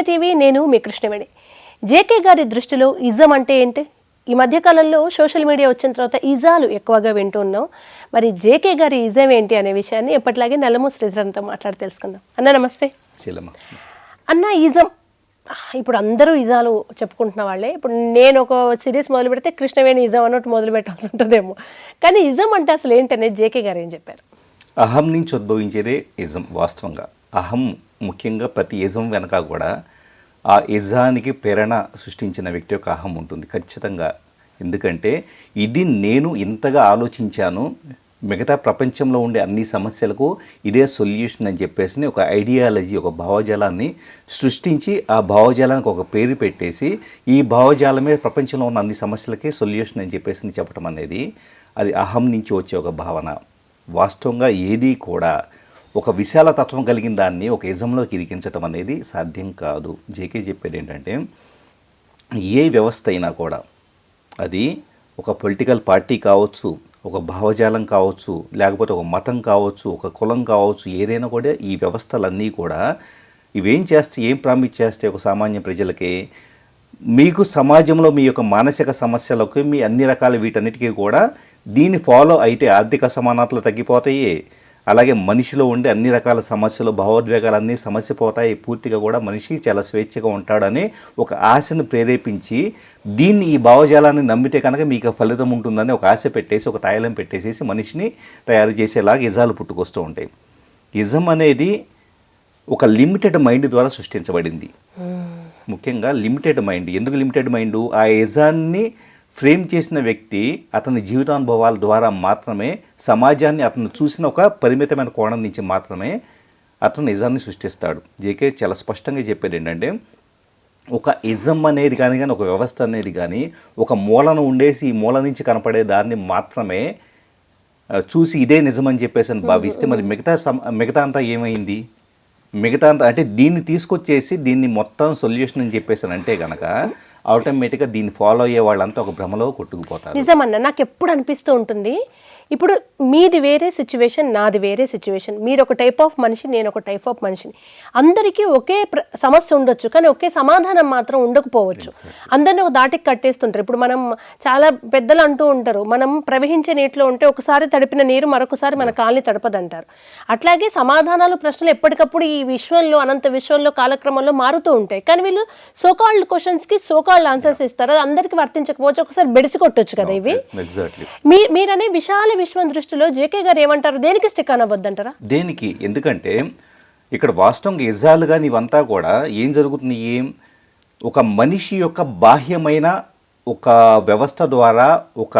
పుణ్య టీవీ నేను మీ కృష్ణవేణి. జేకే గారి దృష్టిలో ఇజం అంటే ఏంటి? ఈ మధ్యకాలంలో సోషల్ మీడియా వచ్చిన తర్వాత ఇజాలు ఎక్కువగా వింటున్నాం మరి జేకే గారి ఇజం ఏంటి అనే విషయాన్ని ఎప్పటిలాగే నల్లము శ్రీధరంతో మాట్లాడి తెలుసుకుందాం. అన్న నమస్తే. అన్న ఈజం ఇప్పుడు అందరూ ఇజాలు చెప్పుకుంటున్న వాళ్ళే. ఇప్పుడు నేను ఒక సిరీస్ మొదలు పెడితే కృష్ణవేణి ఇజం అన్నట్టు మొదలు పెట్టాల్సి ఉంటుందేమో. కానీ ఇజం అంటే అసలు ఏంటనేది జేకే గారు ఏం చెప్పారు? అహం నుంచి ఉద్భవించేదే ఇజం వాస్తవంగా. అహం ముఖ్యంగా ప్రతి ఇజం వెనక కూడా ఆ యజానికి ప్రేరణ సృష్టించిన వ్యక్తి యొక్క అహం ఉంటుంది ఖచ్చితంగా. ఎందుకంటే ఇది నేను ఇంతగా ఆలోచించాను మిగతా ప్రపంచంలో ఉండే అన్ని సమస్యలకు ఇదే సొల్యూషన్ అని చెప్పేసి ఒక ఐడియాలజీ ఒక భావజాలాన్ని సృష్టించి ఆ భావజాలానికి ఒక పేరు పెట్టేసి ఈ భావజాలమే ప్రపంచంలో ఉన్న అన్ని సమస్యలకి సొల్యూషన్ అని చెప్పేసి చెప్పడం అనేది అది అహం నుంచి వచ్చే ఒక భావన. వాస్తవంగా ఏది కూడా ఒక విశాల తత్వం కలిగిన దాన్ని ఒక ఇజంలోకి ఇరికించడం అనేది సాధ్యం కాదు. జేకే చెప్పేది ఏంటంటే ఏ వ్యవస్థ అయినా కూడా అది ఒక పొలిటికల్ పార్టీ కావచ్చు ఒక భావజాలం కావచ్చు లేకపోతే ఒక మతం కావచ్చు ఒక కులం కావచ్చు ఏదైనా కూడా ఈ వ్యవస్థలన్నీ కూడా ఇవేం చేస్తే ఏం ప్రామిస్ చేస్తే ఒక సామాన్య ప్రజలకి మీకు సమాజంలో మీ యొక్క మానసిక సమస్యలకు మీ అన్ని రకాల వీటన్నిటికీ కూడా దీన్ని ఫాలో అయితే ఆర్థిక సమానతలు తగ్గిపోతాయి అలాగే మనిషిలో ఉండే అన్ని రకాల సమస్యలు భావోద్వేగాలు అన్నీ సమస్య పోతాయి. పూర్తిగా కూడా మనిషి చాలా స్వేచ్ఛగా ఉంటాడని ఒక ఆశను ప్రేరేపించి దీన్ని ఈ భావజాలాన్ని నమ్మితే కనుక మీకు ఫలితం ఉంటుందని ఒక ఆశ పెట్టేసి ఒక తాయిలం పెట్టేసేసి మనిషిని తయారు చేసేలాగా ఇజాలు పుట్టుకొస్తూ ఉంటాయి. ఇజం అనేది ఒక లిమిటెడ్ మైండ్ ద్వారా సృష్టించబడింది. ముఖ్యంగా లిమిటెడ్ మైండ్. ఎందుకు లిమిటెడ్ మైండ్? ఆ యజాన్ని ఫ్రేమ్ చేసిన వ్యక్తి అతని జీవితానుభవాల ద్వారా మాత్రమే సమాజాన్ని అతను చూసిన ఒక పరిమితమైన కోణం నుంచి మాత్రమే అతను నిజాన్ని సృష్టిస్తాడు. జేకే చాలా స్పష్టంగా చెప్పేది ఏంటంటే ఒక ఇజం అనేది కానీ కానీ ఒక వ్యవస్థ అనేది కానీ ఒక మూలను ఉండేసి ఈ మూల నుంచి కనపడే దాన్ని మాత్రమే చూసి ఇదే నిజమని చెప్పేసి అని భావిస్తే మరి మిగతా సమ మిగతా అంతా ఏమైంది? మిగతా అంతా అంటే దీన్ని తీసుకొచ్చేసి దీన్ని మొత్తం సొల్యూషన్ అని చెప్పేసి అంటే కనుక ఆటోమేటిక్గా దీన్ని ఫాలో అయ్యే వాళ్ళంతా ఒక భ్రమలో కొట్టుకుపోతారు. నిజమన్న నాకు ఎప్పుడు అనిపిస్తూ ఉంటుంది ఇప్పుడు మీది వేరే సిచ్యువేషన్ నాది వేరే సిచ్యువేషన్ మీరు ఒక టైప్ ఆఫ్ మనిషి నేను ఒక టైప్ ఆఫ్ మనిషిని. అందరికీ ఒకే సమస్య ఉండొచ్చు కానీ ఒకే సమాధానం మాత్రం ఉండకపోవచ్చు. అందరిని ఒక దాటికి కట్టేస్తుంటారు. ఇప్పుడు మనం చాలా పెద్దలు అంటూ ఉంటారు మనం ప్రవహించే నీటిలో ఉంటే ఒకసారి తడిపిన నీరు మరొకసారి మన కాల్ని తడపదంటారు. అట్లాగే సమాధానాలు ప్రశ్నలు ఎప్పటికప్పుడు ఈ విశ్వంలో అనంత విశ్వంలో కాలక్రమంలో మారుతూ ఉంటాయి. కానీ వీళ్ళు సోకాల్డ్ క్వశ్చన్స్కి సోకాల్డ్ ఆన్సర్స్ ఇస్తారు. అది అందరికీ వర్తించకపోవచ్చు ఒకసారి బెడిసి కొట్టొచ్చు కదా ఇవి. ఎగ్జాక్ట్లీ మీ మీరనే విశాల విశ్వం దృష్టిలో జేకే గారు ఏమంటారు? దేనికి స్టిక్ అనవద్దంటారా? దేనికి? ఎందుకంటే ఇక్కడ వాస్తవంగా ఇజాలు కానీ ఇవంతా కూడా ఏం జరుగుతున్నాయి? ఒక మనిషి యొక్క బాహ్యమైన ఒక వ్యవస్థ ద్వారా ఒక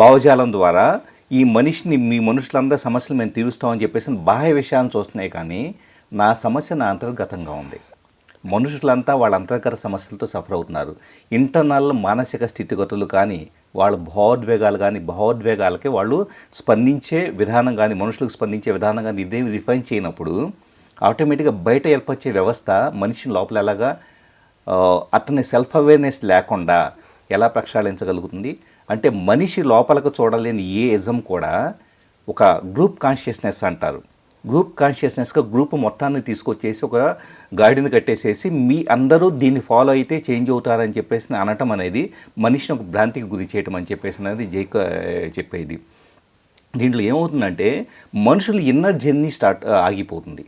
భావజాలం ద్వారా ఈ మనిషిని మీ మనుషులందరి సమస్యలు మేము తీరుస్తామని చెప్పేసి బాహ్య విషయాన్ని చూస్తున్నాయి కానీ నా సమస్య నా అంతర్గతంగా ఉంది. మనుషులంతా వాళ్ళ అంతర్గత సమస్యలతో సఫర్ అవుతున్నారు. ఇంటర్నల్ మానసిక స్థితిగతులు కానీ వాళ్ళ భావోద్వేగాలు కానీ భావోద్వేగాలకి వాళ్ళు స్పందించే విధానం కానీ మనుషులకు స్పందించే విధానం కానీ ఇదేమి రిఫైన్ చేయనప్పుడు ఆటోమేటిక్గా బయట ఏర్పరిచే వ్యవస్థ మనిషిని లోపల ఎలాగా అతని సెల్ఫ్ అవేర్నెస్ లేకుండా ఎలా ప్రక్షాళించగలుగుతుంది? అంటే మనిషి లోపలకు చూడలేని ఏ ఇజం కూడా ఒక గ్రూప్ కాన్షియస్నెస్ అంటారు. గ్రూప్ కాన్షియస్నెస్గా గ్రూప్ మొత్తాన్ని తీసుకొచ్చేసి ఒక గాడిని కట్టేసేసి మీ అందరూ దీన్ని ఫాలో అయితే చేంజ్ అవుతారని చెప్పేసి అనటం అనేది మనిషిని ఒక భ్రాంతికి గురి చేయటం అని చెప్పేసి అనేది జైక చెప్పేది. దీంట్లో ఏమవుతుందంటే మనుషులు ఇన్నర్ జర్నీ స్టార్ట్ ఆగిపోతుంది.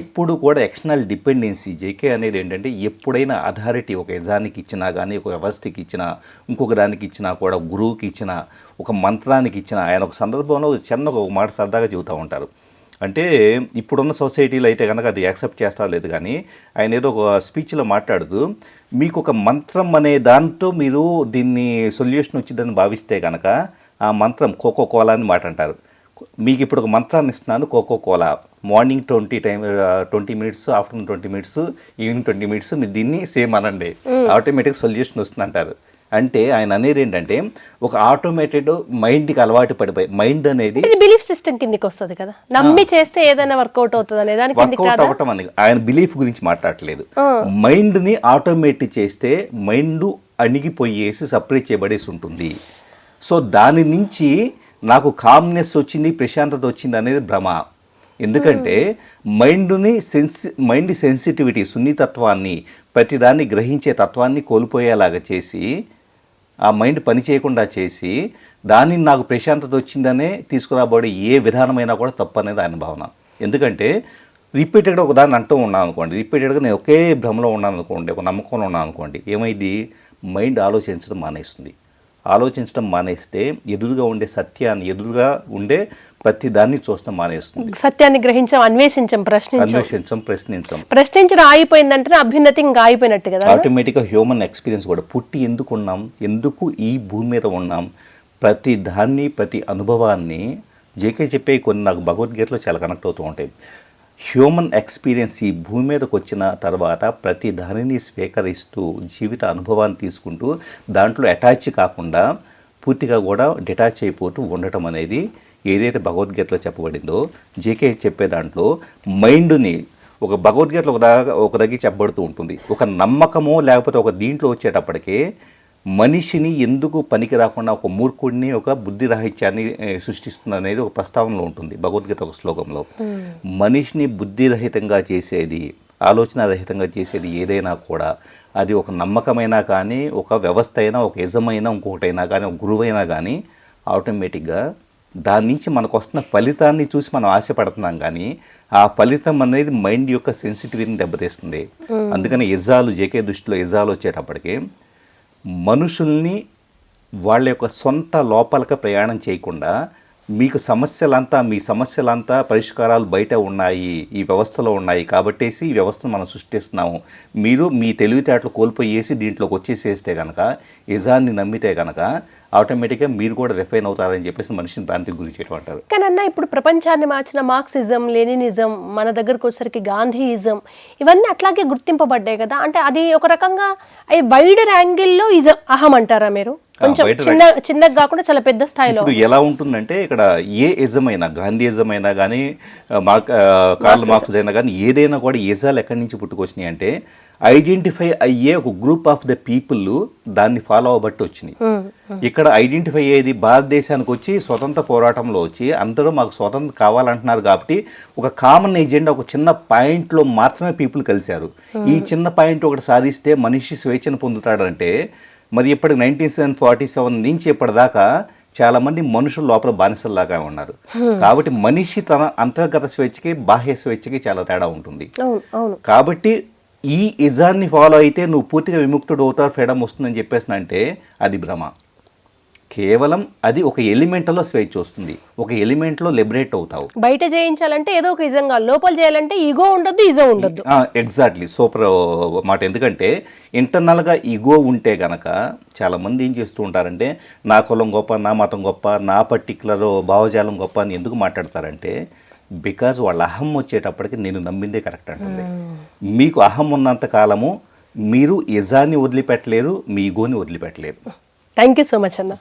ఎప్పుడు కూడా ఎక్స్టర్నల్ డిపెండెన్సీ జేకే అనేది ఏంటంటే ఎప్పుడైనా అథారిటీ ఒక యజానికి ఇచ్చినా కానీ ఒక వ్యవస్థకి ఇచ్చినా ఇంకొక దానికి ఇచ్చినా కూడా గురువుకి ఇచ్చినా ఒక మంత్రానికి ఇచ్చినా ఆయన ఒక సందర్భంలో చిన్న ఒక మాట సరదాగా చెబుతూ ఉంటారు. అంటే ఇప్పుడున్న సొసైటీలో అయితే కనుక అది యాక్సెప్ట్ చేస్తా లేదు కానీ ఆయన ఏదో ఒక స్పీచ్లో మాట్లాడుతూ మీకు ఒక మంత్రం అనే దాంతో మీరు దీన్ని సొల్యూషన్ వచ్చిందని భావిస్తే కనుక ఆ మంత్రం కోకో కోలా అని మాట అంటారు. మీకు ఇప్పుడు ఒక మంత్రాన్ని ఇస్తున్నాను Coca Cola morning twenty time twenty minutes afternoon twenty minutes evening twenty minutes మీరు దీన్ని సేమ్ అనండి. ఆటోమేటిక్ సొల్యూషన్ వస్తుంది అంటారు అంటే ఆయన అనేది ఏంటంటే ఒక ఆటోమేటెడ్ మైండ్కి అలవాటు పడిపోయి మైండ్ అనేది బిలీఫ్ సిస్టమ్ కిందికి వస్తుంది కదా. నమ్మి చేస్తే ఏదైనా వర్కౌట్ అవుతుంది అనే దాని కిందికి వర్కౌట్ అవ్వటం అని ఆయన బిలీఫ్ గురించి మాట్లాడట్లేదు. మైండ్ని ఆటోమేట్ చేస్తే మైండ్ అణిగిపోయేసి సపరేట్ చేయబడేసి ఉంటుంది. సో దాని నుంచి నాకు కామ్నెస్ వచ్చింది ప్రశాంతత వచ్చింది అనేది భ్రమ. ఎందుకంటే మైండ్ని సెన్సి మైండ్ సెన్సిటివిటీ సున్నితత్వాన్ని ప్రతిదాన్ని గ్రహించే తత్వాన్ని కోల్పోయేలాగా చేసి ఆ మైండ్ పని చేయకుండా చేసి దాన్ని నాకు ప్రశాంతత వచ్చిందనే తీసుకురాబడే ఏ విధానమైనా కూడా తప్పు అనేది ఆయన భావన. ఎందుకంటే రిపీటెడ్గా ఒక దాన్ని అంటూ ఉన్నాను అనుకోండి రిపీటెడ్గా నేను ఒకే భ్రమలో ఉన్నాను అనుకోండి ఒక నమ్మకంలో ఉన్నాను అనుకోండి ఏమైంది? మైండ్ ఆలోచించడం మానేస్తుంది. ఆలోచించడం మానేస్తే ఎదురుగా ఉండే సత్యాన్ని ఎదురుగా ఉండే ప్రతి దాన్ని చూస్తాం మానేస్తుంది. సత్యాన్ని గ్రహించాం అన్వేషించాం ప్రశ్నించాం. అన్వేషించం ప్రశ్నించం. ప్రశ్నించడం ఆగిపోయిందంటే అభ్యున్నతి ఇంకా ఆగిపోయినట్టు కదా. ఆటోమేటిక్గా హ్యూమన్ ఎక్స్పీరియన్స్ కూడా. పుట్టి ఎందుకు ఉన్నాం? ఎందుకు ఈ భూమి మీద ఉన్నాం? ప్రతి దాన్ని ప్రతి అనుభవాన్ని జేకే చెప్పే కొన్ని నాకు భగవద్గీతలో చాలా కనెక్ట్ అవుతూ ఉంటాయి. హ్యూమన్ ఎక్స్పీరియన్స్ ఈ భూమి మీదకి వచ్చిన తర్వాత ప్రతి దానిని స్వీకరిస్తూ జీవిత అనుభవాన్ని తీసుకుంటూ దాంట్లో అటాచ్ కాకుండా పూర్తిగా కూడా డిటాచ్ అయిపోతూ ఉండటం అనేది ఏదైతే భగవద్గీతలో చెప్పబడిందో జేకే చెప్పే దాంట్లో మైండ్ని ఒక భగవద్గీతలో ఒక దగ్గర ఒక దగ్గర చెప్పబడుతూ ఉంటుంది. ఒక నమ్మకమో లేకపోతే ఒక దీంట్లో వచ్చేటప్పటికే మనిషిని ఎందుకు పనికి రాకుండా ఒక మూర్ఖుడిని ఒక బుద్ధి రాహిత్యాన్ని సృష్టిస్తుంది అనేది ఒక ప్రస్తావనలో ఉంటుంది. భగవద్గీత ఒక శ్లోకంలో. మనిషిని బుద్ధిరహితంగా చేసేది ఆలోచన రహితంగా చేసేది ఏదైనా కూడా అది ఒక నమ్మకమైనా కానీ ఒక వ్యవస్థ అయినా ఒక యజమైనా ఇంకొకటైనా కానీ ఒక గురువైనా కానీ ఆటోమేటిక్గా దాని నుంచి మనకు వస్తున్న ఫలితాన్ని చూసి మనం ఆశపడుతున్నాం కానీ ఆ ఫలితం అనేది మైండ్ యొక్క సెన్సిటివిటీని దెబ్బతీస్తుంది. అందుకని యజాలు జేకే దృష్టిలో యజాలు వచ్చేటప్పటికి మనుషుల్ని వాళ్ళ యొక్క సొంత లోపలికి ప్రయాణం చేయకుండా మీకు సమస్యలంతా మీ సమస్యలంతా పరిష్కారాలు బయట ఉన్నాయి ఈ వ్యవస్థలో ఉన్నాయి కాబట్టేసి ఈ వ్యవస్థను మనం సృష్టిస్తున్నాము. మీరు మీ తెలివితేటలు కోల్పోయేసి దీంట్లోకి వచ్చేసేస్తే కనుక యజాన్ని నమ్మితే కనుక ఆటోమేటిక్గా మీరు కూడా రిఫైన్ అవుతారని చెప్పేసి మనిషిని దానికి గురి చేయడం అంటారు. కానీ అన్న ఇప్పుడు ప్రపంచాన్ని మార్చిన మార్క్సిజం లెనినిజం మన దగ్గరకు వచ్చేసరికి గాంధీయిజం ఇవన్నీ అట్లాగే గుర్తింపబడ్డాయి కదా. అంటే అది ఒక రకంగా వైడర్ యాంగిల్లో ఇజం అహం అంటారా మీరు? కొంచెం wider చిన్న చిన్నగా కాకుండా చాలా పెద్ద స్థాయిలో. ఇప్పుడు ఎలా ఉంటుందంటే ఇక్కడ ఏ ఇజమైనా గాంధీయిజం అయినా కానీ మార్క్ కార్ల్ మార్క్స్ అయినా కానీ ఏదైనా కూడా యజాలు ఎక్కడి నుంచి పుట్టుకొచ్చినాయి అంటే ఐడెంటిఫై అయ్యే ఒక గ్రూప్ ఆఫ్ ద పీపుల్ దాన్ని ఫాలో అవ్వబట్టి వచ్చినాయి. ఇక్కడ ఐడెంటిఫై అయ్యేది భారతదేశానికి వచ్చి స్వతంత్ర పోరాటంలో వచ్చి అందరూ మాకు స్వతంత్రం కావాలంటున్నారు కాబట్టి ఒక కామన్ ఎజెండా ఒక చిన్న పాయింట్లో మాత్రమే పీపుల్ కలిశారు. ఈ చిన్న పాయింట్ ఒకటి సాధిస్తే మనిషి స్వేచ్ఛను పొందుతాడంటే మరి ఇప్పటికి నైన్టీన్ సెవెన్ ఫార్టీ సెవెన్ నుంచి ఇప్పటిదాకా చాలా మంది మనుషులు లోపల బానిసల్లాగా ఉన్నారు. కాబట్టి మనిషి తన అంతర్గత స్వేచ్ఛకి బాహ్య స్వేచ్ఛకి చాలా తేడా ఉంటుంది. కాబట్టి ఈ ఇజాన్ని ఫాలో అయితే నువ్వు పూర్తిగా విముక్తుడు అవుతావు ఫ్రీడమ్ వస్తుందని చెప్పేసిన అంటే అది భ్రమ. కేవలం అది ఒక ఎలిమెంట్లో స్వేచ్ఛ వస్తుంది. ఒక ఎలిమెంట్లో లిబరేట్ అవుతావు. బయట చేయించాలంటే ఏదో ఒక ఇజంగా లోపల చేయాలంటే ఈగో ఉండొద్దు ఇజం ఉండొద్దు. ఎగ్జాక్ట్లీ. సూపర్ మాట. ఎందుకంటే ఇంటర్నల్గా ఈగో ఉంటే గనక చాలామంది ఏం చేస్తూ ఉంటారంటే నా కులం గొప్ప నా మతం గొప్ప నా పర్టికులర్ భావజాలం గొప్ప అని ఎందుకు మాట్లాడతారంటే బికాజ్ వాళ్ళ అహం వచ్చేటప్పటికి నేను నమ్మిందే కరెక్ట్ అంటుంది. మీకు అహం ఉన్నంత కాలము మీరు యజాన్ని వదిలిపెట్టలేరు మీ ఈగోని వదిలిపెట్టలేరు. థ్యాంక్ యూ సో మచ్ అన్న.